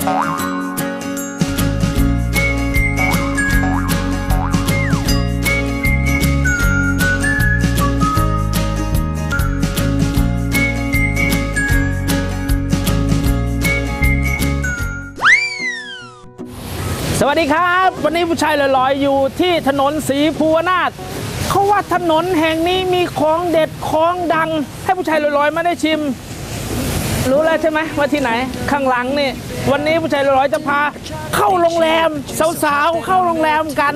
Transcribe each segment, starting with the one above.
สวัสดีครับ วันนี้ผู้ชายลอยๆอยู่ที่ถนนสีภูวนาถเขาว่าถนนแห่งนี้มีของเด็ดของดัง ให้ผู้ชายลอยๆมาได้ชิม รู้แล้วใช่ไหมว่าที่ไหนข้างหลังนี่ วันนี้ผู้ชายลอยๆจะพาเข้าโรงแรมสาวๆเข้าโรงแรมกัน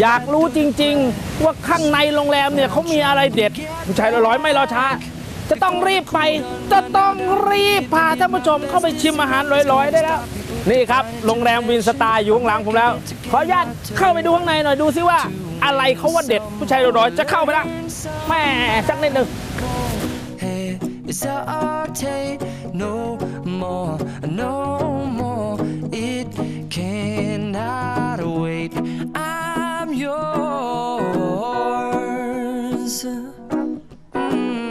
อยากรู้จริง ๆ ว่าข้างในโรงแรมเนี่ยเขามีอะไรเด็ดผู้ชายลอยๆไม่รอช้า จะต้องรีบไป จะต้องรีบพาท่านผู้ชมเข้าไปชิมอาหารลอยๆได้แล้ว นี่ครับโรงแรมวินสตาร์อยู่ข้างหลังผมแล้ว ขออนุญาตเข้าไปดูข้างในหน่อยดูซิว่า อะไรเขาว่าเด็ดผู้ชายลอยๆจะเข้าไปแล้วแม่สักนิดหนึ่ง Hey, it's our take no more, no cannot wait. I'm yours. Mm.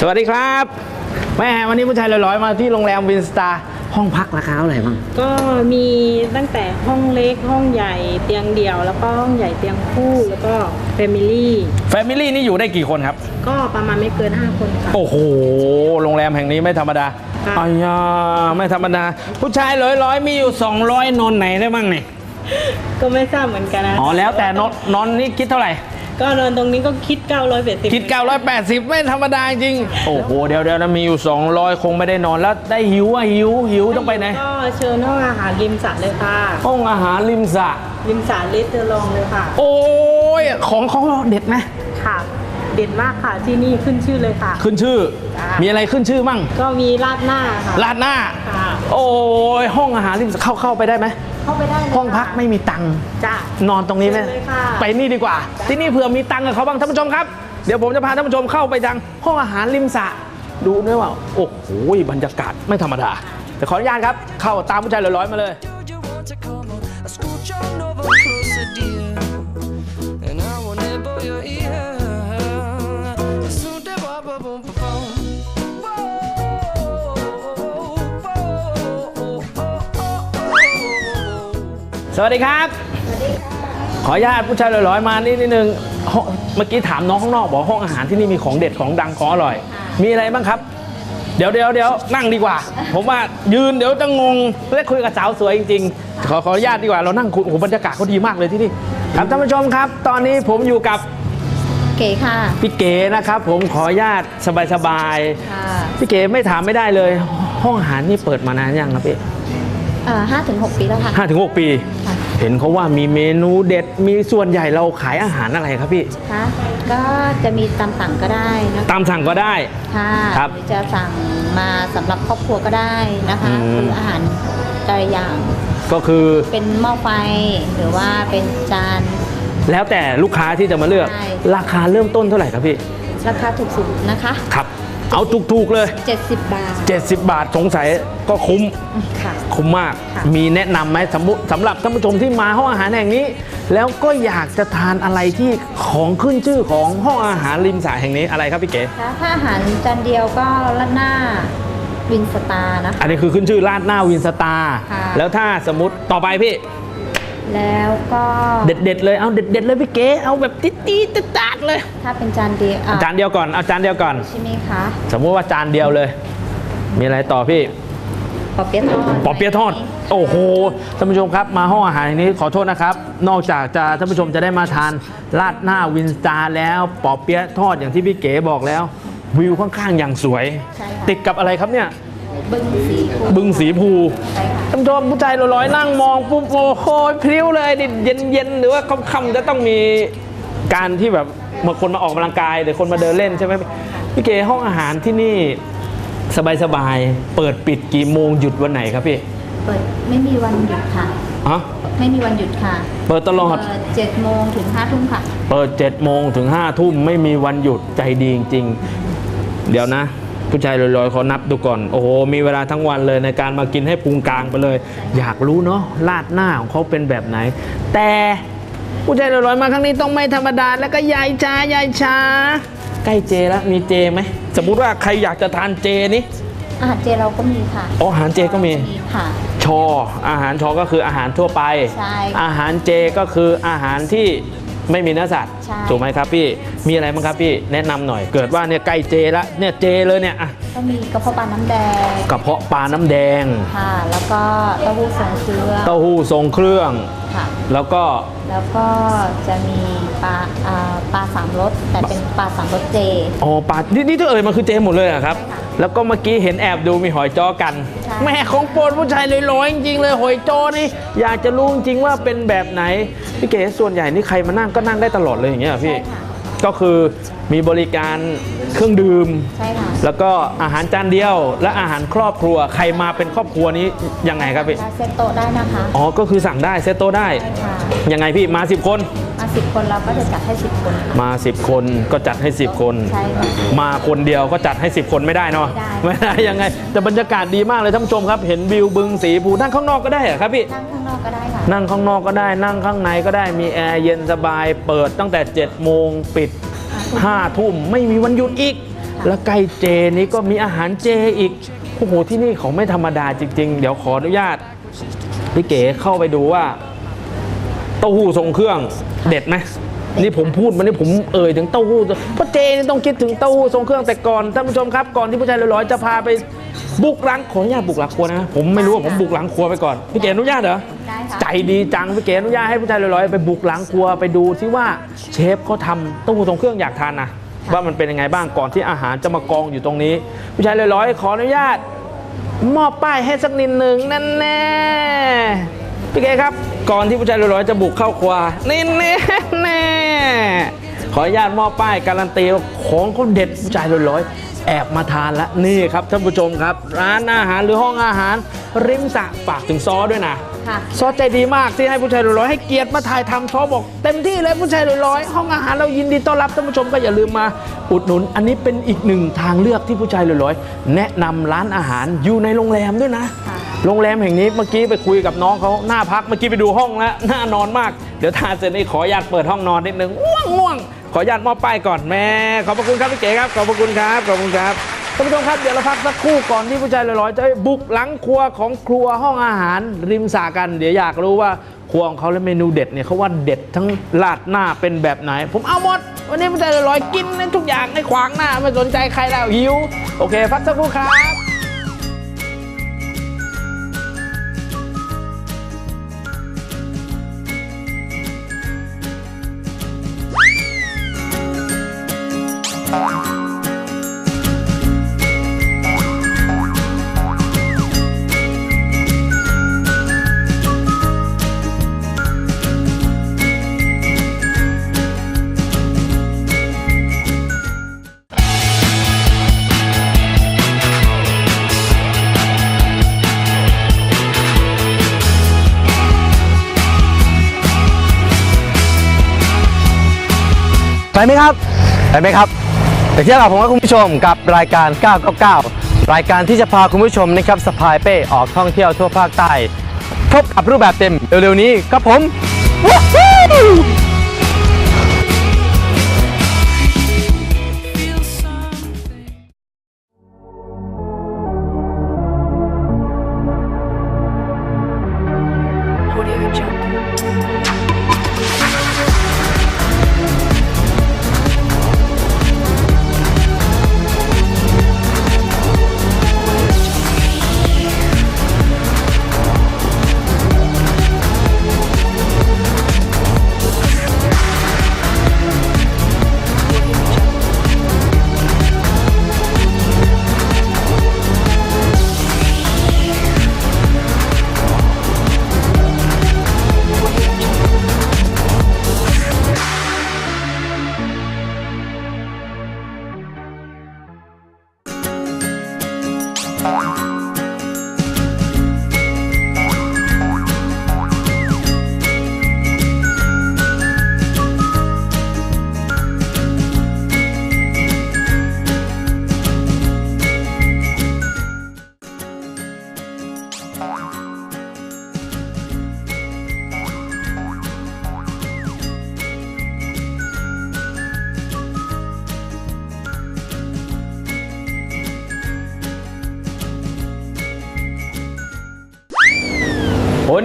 สวัสดีครับแม่วันนี้ผู้ชายลอยๆมาที่โรงแรมวินสตาร์ห้องพักราคาเท่าไหร่บ้างก็มีตั้งแต่ห้องเล็กห้องใหญ่เตียงเดี่ยว แล้วก็ห้องใหญ่เตียงคู่แล้วก็แฟมิลี่ แฟมิลี่นี่อยู่ได้กี่คนครับ ก็ประมาณไม่เกิน 5 คนค่ะ โอ้โห โรงแรมแห่งนี้ไม่ธรรมดา ค่ะอ้ยาไม่ธรรมดา ผู้ชายร้อยๆมีอยู่ 200นอนไหนได้บ้างเนี่ยก็ไม่ทราบเหมือนกันนะอ๋อแล้วแต่นอนนอนนี่คิดเท่าไหร่ ก็นอนตรงนี้ก็คิด 980คิด 980 ไม่ธรรมดาจริง โอ้โห เดี๋ยวเดี๋ยวนะมีอยู่ 200 คงไม่ได้นอนแล้วได้หิวอะหิวหิวต้องไปไหน ก็เชิญห้องอาหารริมสระเลยค่ะ ห้องอาหารริมสระริมสระเลสเตอร์ลองเลยค่ะ โอ้ยของเขาเด็ดไหมค่ะ เด่นมากค่ะที่นี่ขึ้นชื่อเลยค่ะ ขึ้นชื่อจ้ะมีอะไรขึ้นชื่อมั่ง ก็มีราดหน้าค่ะลาดหน้าค่ะโอ้ยห้องอาหารริมสระเข้าเข้าไปได้ไหมเข้าไปได้เลยห้องพักค่ะไม่มีตังค์จ้ะนอนตรงนี้ไหมเชิญเลยค่ะไปนี่ดีกว่า ที่นี่เผื่อมีตังค์กับเขาบ้างท่านผู้ชมครับ เดี๋ยวผมจะพาท่านผู้ชมเข้าไปทางห้องอาหารริมสระดูด้วยว่าโอ้โหบรรยากาศไม่ธรรมดาแต่ขออนุญาตครับ เข้าตามผู้ชายลอยๆมาเลย สวัสดีครับ ขออนุญาตผู้ชายลอยๆมานี่นิดนึงห้องเมื่อกี้ถามน้องข้างนอกบอกห้องอาหารที่นี่มีของเด็ดของดังของอร่อย มีอะไรบ้างครับ เดี๋ยวเดี๋ยวเดี๋ยวนั่งดีกว่า ผมว่ายืนเดี๋ยวจะงงและคุยกับสาวสวยจริงๆ ขอขออนุญาตดีกว่าเรานั่งคุยโอ้โหบรรยากาศเขาดีมากเลยที่นี่ครับท่านผู้ชมครับ ตอนนี้ผมอยู่กับเก๋ค่ะพี่เก๋นะครับ ผมขออนุญาตสบายค่ะๆพี่เก๋ไม่ถามไม่ได้เลย ห้องอาหารนี่เปิดมานานยังครับพี่ ห้าถึงหกปีแล้วค่ะ ห้าถึงหกปี ค่ะ เห็นเขาว่ามีเมนูเด็ดมีส่วนใหญ่เราขายอาหารอะไรครับพี่ คะก็จะมีตามสั่งก็ได้นะคะตามสั่งก็ได้ ค่ะครับหรือจะสั่งมาสำหรับครอบครัวก็ได้นะคะอืม คืออาหารแต่ละอย่างก็คือเป็นหม้อไฟหรือว่าเป็นจาน แล้วแต่ลูกค้าที่จะมาเลือก ใช่ ราคาเริ่มต้นเท่าไหร่ครับพี่ ราคาถูกสุดนะคะ ครับ เอาถูกๆเลย 70 บาท 70 บาทสงสัยก็คุ้ม ค่ะ คุ้มมาก ค่ะ มีแนะนำไหมสมมุติสำหรับท่านผู้ชมที่มาห้องอาหารแห่งนี้ แล้วก็อยากจะทานอะไรที่ของขึ้นชื่อของห้องอาหารริมสระแห่งนี้อะไรครับพี่เก๋คะถ้าอาหารจานเดียวก็ราดหน้าวินสตาร์นะคะ อันนี้คือขึ้นชื่อราดหน้าวินสตาร์ ค่ะ แล้วถ้าสมมติต่อไปพี่ แล้วก็เด็ดๆเลยเอาเด็ดๆเลยพี่เก๋เอาแบบติ๊ดๆตัดๆเลย ถ้าเป็นจานเดียวอะจานเดียวก่อนเอาจานเดียวก่อนใช่ไหมคะสมมุติว่าจานเดียวเลย มีอะไรต่อพี่ปอเปี๊ยะทอดปอเปี๊ยะทอด โอ้โหท่านผู้ชมครับมาห้องอาหารแห่งนี้ขอโทษนะครับ นอกจากจะท่านผู้ชมจะได้มาทานราดหน้าวินสตาร์แล้วปอเปี๊ยะทอดอย่างที่พี่เก๋บอกแล้ว วิวข้างๆอย่างสวยใช่ค่ะติดกับอะไรครับเนี่ย บึ้งสีฟูบึงสีภูใช่ค่ะท่านผู้ชมผู้ชายลอยๆนั่งมองปุ๊บโอ้โหพลิ้วเลยดิเย็นๆหรือว่าค่ำๆจะต้องมีการที่แบบเมื่อคนมาออกกำลังกายหรือคนมาเดินเล่นใช่ไหมพี่เก๋ห้องอาหารที่นี่สบายๆ เปิดปิดกี่โมงหยุดวันไหนครับพี่ เปิดไม่มีวันหยุดค่ะฮะไม่มีวันหยุดค่ะ เปิดตลอด เปิดเจ็ดโมงถึงห้าทุ่มค่ะ เปิด7โมงถึง5ทุ่มไม่มีวันหยุดใจดีจริงๆ เดี๋ยวนะ ผู้ชายลอยๆเขานับดูก่อน โอ้โห มีเวลาทั้งวันเลยในการมากินให้พุงกลางไปเลย อยากรู้เนาะลาดหน้าของเขาเป็นแบบไหน แต่ผู้ชายลอยๆมาครั้งนี้ต้องไม่ธรรมดาแล้วก็ยายช้ายายช้าใกล้เจแล้วมีเจไหมสมมุติว่าใครอยากจะทานเจนี่อาหารเจเราก็มีค่ะอ๋ออาหารเจก็มีค่ะ ชอ อาหารชอก็คืออาหารทั่วไปใช่อาหารเจก็คืออาหารที่ ไม่มีเนื้อสัตว์ใช่ถูกไหมครับพี่มีอะไรบ้างครับพี่แนะนำหน่อย เกิดว่าเนี่ยใกล้เจละเนี่ยเจเลยเนี่ยอะก็มีกระเพาะปลาน้ำแดงกระเพาะปลาน้ำแดงค่ะ แล้วก็เต้าหู้ทรงเครื่องเต้าหู้ทรงเครื่อง ค่ะ แล้วก็แล้วก็จะมีปลาอ่าปลาสามรสแต่เป็นปลาสามรสเจ อ๋อปลานี่นี่ถ้าเอ่ยมันคือเจหมดเลยเหรอะครับ ใช่ค่ะ แล้วก็เมื่อกี้เห็นแอบดูมีหอยจ้อกันใช่แม่ของโปรดผู้ชายเลยร้อยจริงๆเลยหอยจ้อนี่อยากจะรู้จริงๆว่าเป็นแบบไหนพี่เก๋ส่วนใหญ่นี่ใครมานั่งก็นั่งได้ตลอดเลยอย่างเงี้ยเหรอพี่ใช่ค่ะ ก็คือมีบริการเครื่องดื่ม ใช่ค่ะแล้วก็อาหารจานเดียว และอาหารครอบครัวใครมาเป็นครอบครัวนี้ยังไงครับพี่ถ้าเซตโต๊ะได้นะคะ อ๋อ ก็คือสั่งได้เซตโตะได้ ใช่ค่ะ ยังไงพี่มา 10 คน มาสิบคนเราก็จะจัดให้สิบคนค่ะมา 10 คนก็จัดให้ 10 คน ใช่ค่ะ มาคนเดียวก็จัดให้ 10 คนไม่ได้เนาะไม่ได้ไม่ได้ยังไง แต่บรรยากาศดีมากเลยท่านผู้ชมครับ เห็นวิวบึงสีภูนั่งข้างนอกก็ได้เหรอครับพี่ นั่งข้างนอกก็ได้ค่ะ นั่งข้างนอกก็ได้นั่งข้างในก็ได้มีแอร์เย็นสบาย เปิดตั้งแต่ 7 โมงปิด 5 ทุ่มไม่มีวันหยุดอีก แล้วใกล้เจนี้ก็มีอาหารเจอีกโอ้โหที่นี่เขาไม่ธรรมดาจริง ๆ เดี๋ยวขออนุญาตพี่เก๋เข้าไปดูว่า เต้าหู้ทรงเครื่อง เด็ดไหมนี่ผมพูดมานี่ผมเอ่ยถึงเต้าหู้เพราะเจนี่ต้องคิดถึงเต้าหู้ทรงเครื่องแต่ก่อนท่านผู้ชมครับก่อนที่ผู้ชายร้อยๆจะพาไปบุกหลังขออนุญาตบุกหลังครัวนะผมไม่รู้ว่าผมบุกหลังครัวไปก่อนพี่เก๋อนุญาตเหรอได้ค่ะใจดีจังพี่เก๋อนุญาตให้ผู้ชายร้อยๆไปบุกหลังครัวไปดูที่ว่าเชฟเขาทำเต้าหู้ทรงเครื่องอยากทานนะว่ามันเป็นยังไงบ้างก่อนที่อาหารจะมากองอยู่ตรงนี้ผู้ชายร้อยๆขออนุญาตมอบป้ายให้สักนิดหนึ่งนั่นแน่ พี่เก๋ครับ ก่อนที่ผู้ชายร้อยๆจะบุกเข้าครัวนี่แน่แน่ขออนุญาตมอบป้ายการันตีว่าของเขาเด็ดผู้ชายร้อยๆแอบมาทานแล้วนี่ครับท่านผู้ชมครับ ร้านอาหารหรือห้องอาหาร ริมสระฝากถึงซอด้วยนะค่ะซอใจดีมากที่ให้ผู้ชายร้อยๆให้เกียรติมาถ่ายทำซอบอก เต็มที่เลยผู้ชายร้อยๆห้องอาหารเรายินดีต้อนรับท่านผู้ชมก็อย่าลืมมาอุดหนุน อันนี้เป็นอีกหนึ่งทางเลือกที่ผู้ชายร้อยๆแนะนำร้านอาหารอยู่ในโรงแรมด้วยนะค่ะ โรงแรมแห่งนี้เมื่อกี้ไปคุยกับน้องเขาหน้าพักเมื่อกี้ไปดูห้องแล้วน่านอนมาก เดี๋ยวทานเสร็จนี่ขออนุญาตเปิดห้องนอนนิดนึงง่วงง่วงขออนุญาตมอบป้ายก่อนแม่ขอบพระคุณครับพี่เก๋ครับขอบพระคุณครับขอบคุณครับท่านผู้ชมครับเดี๋ยวเราพักสักครู่ก่อนที่ผู้ชายลอยๆจะบุกหลังครัวของครัวห้องอาหารริมสระกัน เดี๋ยวอยากรู้ว่าครัวของเขาและเมนูเด็ดเนี่ยเขาว่าเด็ดทั้งลาดหน้าเป็นแบบไหน ผมเอาหมด วันนี้ผู้ชายลอยๆกินในทุกอย่างในขวางหน้าไม่สนใจใครแล้วหิวโอเค พักสักครู่ครับ ไปไหมครับ ไปไหมครับไปเที่ยวกับผมกับคุณผู้ชมกับรายการ 999 รายการที่จะพาคุณผู้ชมนะครับสะพายเป้ออกท่องเที่ยวทั่วภาคใต้ พบกับรูปแบบเต็มเร็วๆนี้ครับผม Woohoo!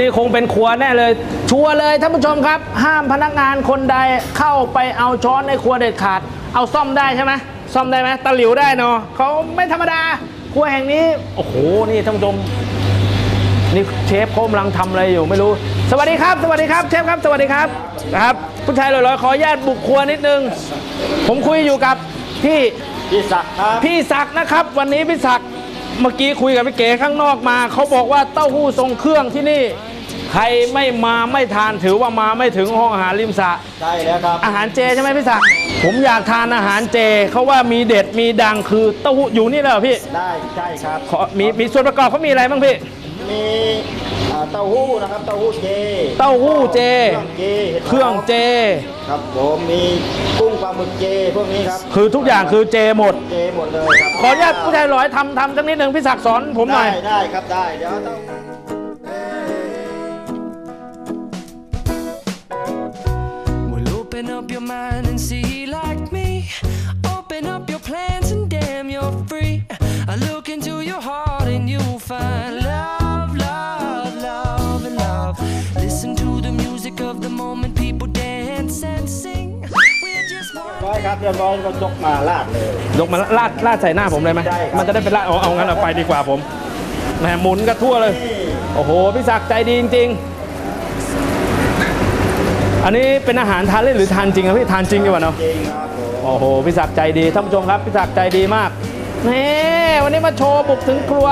นี่คงเป็นครัวแน่เลย ชัวร์เลยท่านผู้ชมครับ ห้ามพนักงานคนใดเข้าไปเอาช้อนในครัวเด็ดขาด เอาซ่อมได้ใช่ไหมซ่อมได้ไหมตะหลิวได้เนาะเขาไม่ธรรมดาครัวแห่งนี้โอ้โหนี่ท่านผู้ชมนี่เชฟเขากำลังทำอะไรอยู่ไม่รู้ สวัสดีครับ สวัสดีครับเชฟครับ สวัสดีครับครับ ผู้ชายลอยๆขออนุญาตบุกครัวนิดนึง ผมคุยอยู่กับพี่พี่ศักดิ์ครับพี่ศักดิ์นะครับ วันนี้พี่ศักดิ์เมื่อกี้คุยกับพี่เก๋ข้างนอกมาเขาบอกว่าเต้าหู้ทรงเครื่องที่นี่ ใครไม่มาไม่ทานถือว่ามาไม่ถึงห้องอาหารริมสระใช่แล้วครับ อาหารเจใช่ไหมพี่ศักดิ์ผมอยากทานอาหารเจเขาว่ามีเด็ดมีดังคือเต้าหู้อยู่นี่เลยเหรอพี่ได้ใช่ครับขอมีมีส่วนประกอบเขามีอะไรบ้างพี่มีอ่าเต้าหู้นะครับเต้าหู้เจ เต้าหู้เจเครื่องเจห็ดหมเครื่องเจ ครับผมมีกุ้งปลาหมึกเจพวกนี้ครับ คือทุกอย่างคือเจหมด เจหมดเลยครับ ขออนุญาตผู้ชายร้อยทำทำสักนิดหนึ่งพี่ศักดิ์สอนผมหน่ได้อยได้ครับได้ เดี๋ยว your mind and see like me. Open up your plans and damn, you're free. I look into your heart and you'll find love, love, love, and love. Listen to the music of the moment, people dance and sing. We're just one. ร้อยครับเรียบร้อยก็ยกมาลาดเลย ยกมาลาดลาดใส่หน้าผมเลยไหมได้ครับ มันจะได้เป็นลาดเอาเอางั้นเอาไปดีกว่าผมแหมหมุนกันทั่วเลย โอ้โหพี่ศักดิ์ใจดีจริงๆ อันนี้เป็นอาหารทานเล่นหรือทานจริงครับพี่ทานจริงดีกว่าเนาะจริงครับผมโอ้โหพี่ศักดิ์ใจดีท่านผู้ชมครับพี่ศักดิ์ใจดีมากนี่วันนี้มาโชว์บุกถึงครัว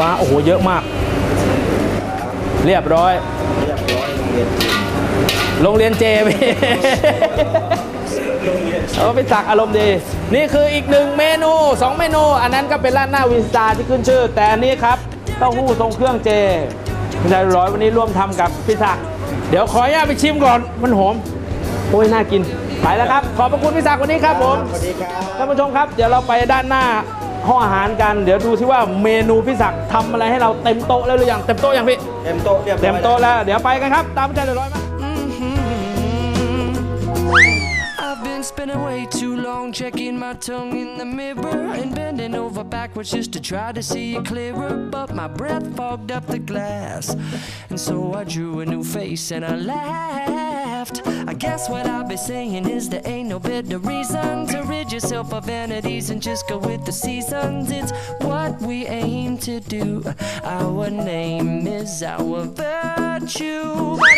ว้าโอ้โหเยอะมาก เรียบร้อยเรียบร้อยโรงเรียนจริงโรงเรียนเจพี่เอาไปสักอารมณ์ดี นี่คืออีกหนึ่งเมนู 2 เมนู อันนั้นก็เป็นร้านหน้าวินสตาร์ที่ขึ้นชื่อ แต่อันนี้ครับเต้าหู้ทรงเครื่องเจ พี่ชายร้อยวันนี้ร่วมทำกับพี่ศักดิ์เดี๋ยวขออนุญาตไปชิมก่อนมันหอมโอ้ยน่ากินไปแล้วครับ ขอบพระคุณพี่ศักดิ์วันนี้ครับผมสวัสดีครับท่านผู้ชมครับ เดี๋ยวเราไปด้านหน้าห้องอาหารกัน เดี๋ยวดูที่ว่าเมนูพี่ศักดิ์ทำอะไรให้เราเต็มโต๊ะแล้วหรือยังเต็มโต๊ะยังพี่เต็มโต๊ะเรียบร้อยเต็มโต๊ะแล้วเดี๋ยวไปกันครับ ตามพี่ชายร้อยมา been spending way too long checking my tongue in the mirror and bending over backwards just to try to see it clearer. But my breath fogged up the glass, and so I drew a new face and I laughed. Left. I guess what I'll be saying is there ain't no better reason to rid yourself of vanities and just go with the seasons. It's what we aim to do. Our name is our virtue.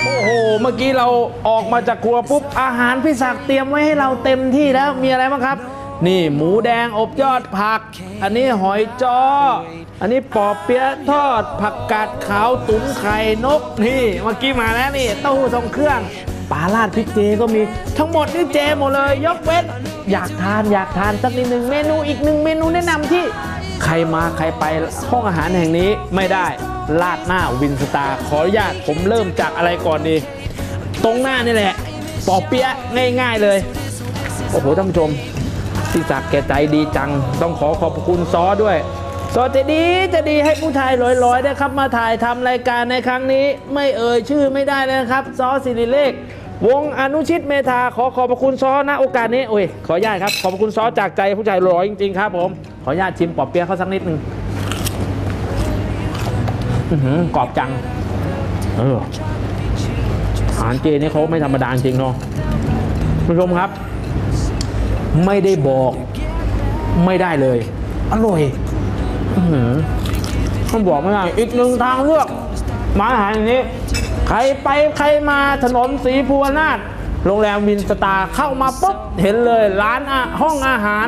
โอ้โห เมื่อกี้เราออกมาจากครัวปุ๊บ อาหารพี่ศักดิ์เตรียมไว้ให้เราเต็มที่แล้ว มีอะไรบ้างครับ นี่หมูแดงอบยอดผัก อันนี้หอยจ้อ อันนี้ปอเปี๊ยะทอด ผักกาดขาวตุ๋นไข่นก นี่ เมื่อกี้มาแล้วนี่เต้าหู้ทรงเครื่อง ปลาราดพริกเจก็มีทั้งหมดนี่เจหมดเลย ยกเว้นอยากทานอยากทานสักนิดหนึ่งเมนูอีกหนึ่งเมนูแนะนำที่ใครมาใครไปห้องอาหารแห่งนี้ไม่ได้ลาดหน้าวินสตาขออนุญาตผมเริ่มจากอะไรก่อนดี ตรงหน้านี่แหละปอเปี๊ยะง่าย ๆเลย โอ้โหท่านผู้ชมพี่ศักดิ์แกใจดีจัง ต้องขอขอบคุณซอด้วย ซอจะดีจะดีให้ผู้ชายลอยๆนะครับ มาถ่ายทำรายการในครั้งนี้ ไม่เอ่ยชื่อไม่ได้เลยนะครับ ซอสิริเลข วงอนุชิตเมธาขอขอบพระคุณซอณโอกาสนี้โอ้ยขออนุญาตครับ ขอบพระคุณซอจากใจผู้ชายร้อยจริงๆครับผม ขออนุญาตชิมปอบเปี๊ยะเขาสักนิดหนึ่งอื้อหือกรอบจัง เอออาหารเจนี่เขาไม่ธรรมดาจริงเนาะผู้ชมครับ ไม่ได้บอก ไม่ได้เลย อร่อย ต้องบอกไม่ได้อีกหนึ่งทางเลือก มาอาหารอย่างนี้ ใครไปใครมาถนนสีภูวนาถโรงแรมวินสตาร์เข้ามาปุ๊บเห็นเลยร้านอาห้องอาหาร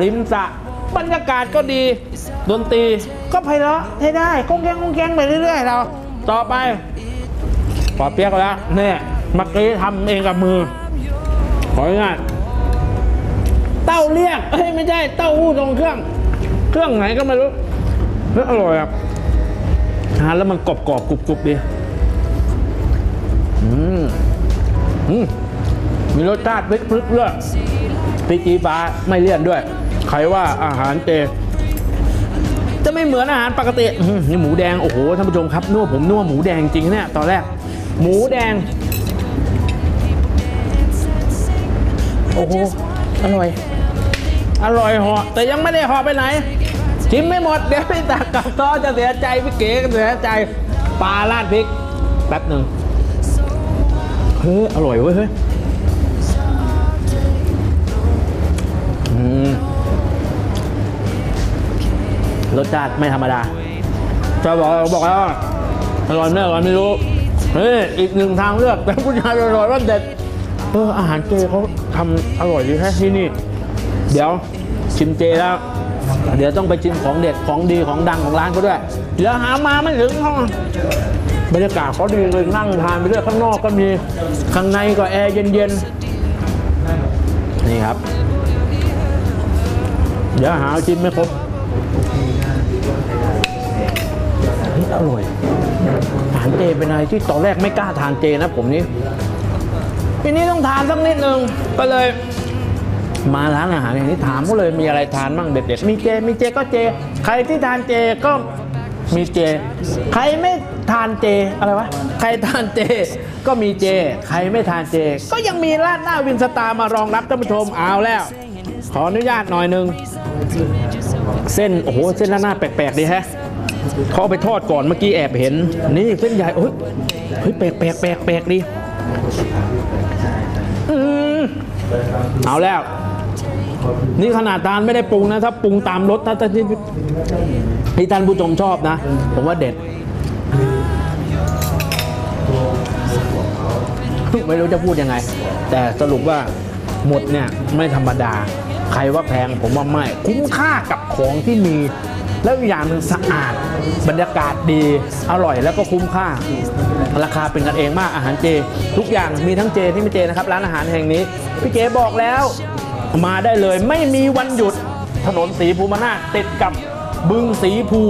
ริมสระบรรยากาศก็ดี ดนตรีก็ไพเราะใช้ได้ก้งแกงก้งแกงไปเรื่อย ๆ เรา ต่อไปปอเปียกแล้วเนี่ยเมื่อกี้ทำเองกับมือ ขออนุญาตเต้าเรียกเอ้ยไม่ใช่เต้าหู้ตรงเครื่อง รื่องไหนก็ไม่รู้เฮ้ยอร่อยอะทานแล้วมันกรอบกรอบกรุบกรุบดีอืมอืมมีรสชาติพริกพริกด้วยพริกจีฟ้าไม่เลี่ยนด้วย ใครว่าอาหารเจ จะไม่เหมือนอาหารปกติอื้อหือนี่หมูแดง โอ้โห ท่านผู้ชมครับนัวผมนัวหมูแดงจริงเนี่ยตอนแรก หมูแดง โอ้โห อร่อย อร่อยหาะแต่ยังไม่ได้หาะไปไหน ชิมไม่หมดเดี๋ยวพี่ตักกับต้อจะเสียใจพี่เก๋ก็เสียใจปลาราดพริกแป๊บหนึ่งเฮ้ยอร่อยเว้ยเฮ้ยรสชาติไม่ธรรมดาจะบอกบอกแล้วว่าอร่อยไม่อร่อยไม่รู้เฮ้ยอีกหนึ่งทางเลือกแต่ผู้ชายอร่อยว่าเด็ดเอออาหารเจเขาทำอร่อยดีแค่ที่นี่ เดี๋ยวชิมเจแล้ว เดี๋ยวต้องไปชิมของเด็ดของดีของดังของร้านเขาด้วย เดี๋ยวหามาไม่ถึงห้องบรรยากาศเขาดีเลยนั่งทานไปเรื่อยข้างนอกก็มีข้างในก็แอร์เย็นๆนี่ครับ เดี๋ยวหาชิมไม่ครบเฮ้อร่อยอาหารเจเป็นอะไรที่ตอนแรกไม่กล้าทานเจนะผมนี่ทีนี้ต้องทานสักนิดนึงก็เลย มาร้านอาหารอย่างนี้ถามเขาเลยมีอะไรทานบ้างเด็ดๆมีเจมีเจก็เจ ใครที่ทานเจก็มีเจ ใครไม่ทานเจอะไรวะใครทานเจ ก็มีเจ ใครไม่ทานเจ ก็ยังมีราดหน้าวินสตาร์มารองรับท่านผู้ชมเอาแล้ว ขออนุญาตหน่อยหนึงเส้นโอ้โหเส้นราดหน้าแปลกๆดีแฮะเขาเอาไปทอดก่อนเมื่อกี้แอบเห็น นี่เส้นใหญ่โอ้ยเฮ้ยแปลกแปลกแปลกแปลกดีอืมเอาแล้ว นี่ขนาดทานไม่ได้ปรุงนะถ้าปรุงตามรสถ้าถ้าที่ที่ท่านผู้ชมชอบนะ ผมว่าเด็ด ไม่รู้จะพูดยังไง แต่สรุปว่าหมดเนี่ยไม่ธรรมดา ใครว่าแพงผมว่าไม่ คุ้มค่ากับของที่มี แล้วอีกอย่างหนึ่งสะอาด บรรยากาศดี อร่อยแล้วก็คุ้มค่า ราคาเป็นกันเองมากอาหารเจ ทุกอย่างมีทั้งเจที่ไม่เจนะครับ ร้านอาหารแห่งนี้ พี่เก๋บอกแล้ว มาได้เลยไม่มีวันหยุดถนนสีภูมินาติดกับบึงสีภู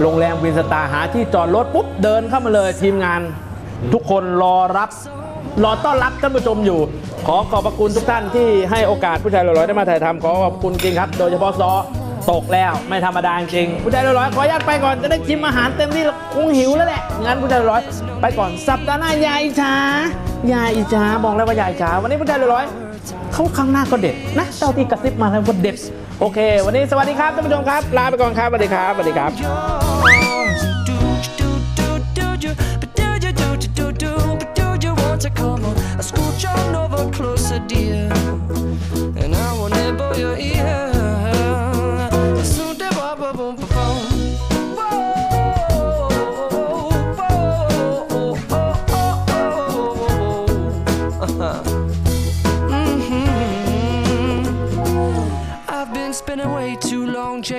โรงแรมวินสตาหาที่จอดรถปุ๊บเดินเข้ามาเลยทีมงาน ทุกคนรอรับรอต้อนรับท่านผู้ชมอยู่ ขอขอบพระคุณทุกท่านที่ให้โอกาสผู้ชายหล่อๆได้มาถ่ายทำขอขอบคุณจริงครับ โดยเฉพาะซอตกแล้วไม่ธรรมดาจริงผู้ชายหล่อๆขออนุญาตไปก่อนจะได้ชิมอาหารเต็มที่คงหิวแล้วแหละงั้นผู้ชายหล่อๆไปก่อนสัปดาห์หน้ายายช้ายายช้าบอกแล้วว่ายายช้าวันนี้ผู้ชายหล่อๆ เขาครั้งหน้าก็เด็ดนะเจ้าที่กระซิบมาแล้วว่าเด็ด โอเค วันนี้สวัสดีครับท่านผู้ชมครับ ลาไปก่อนครับสวัสดีครับสวัสดีครับ yours. Do do do do but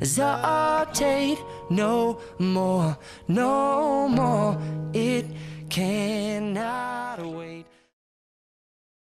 hesitate no more, no more. It cannot wait.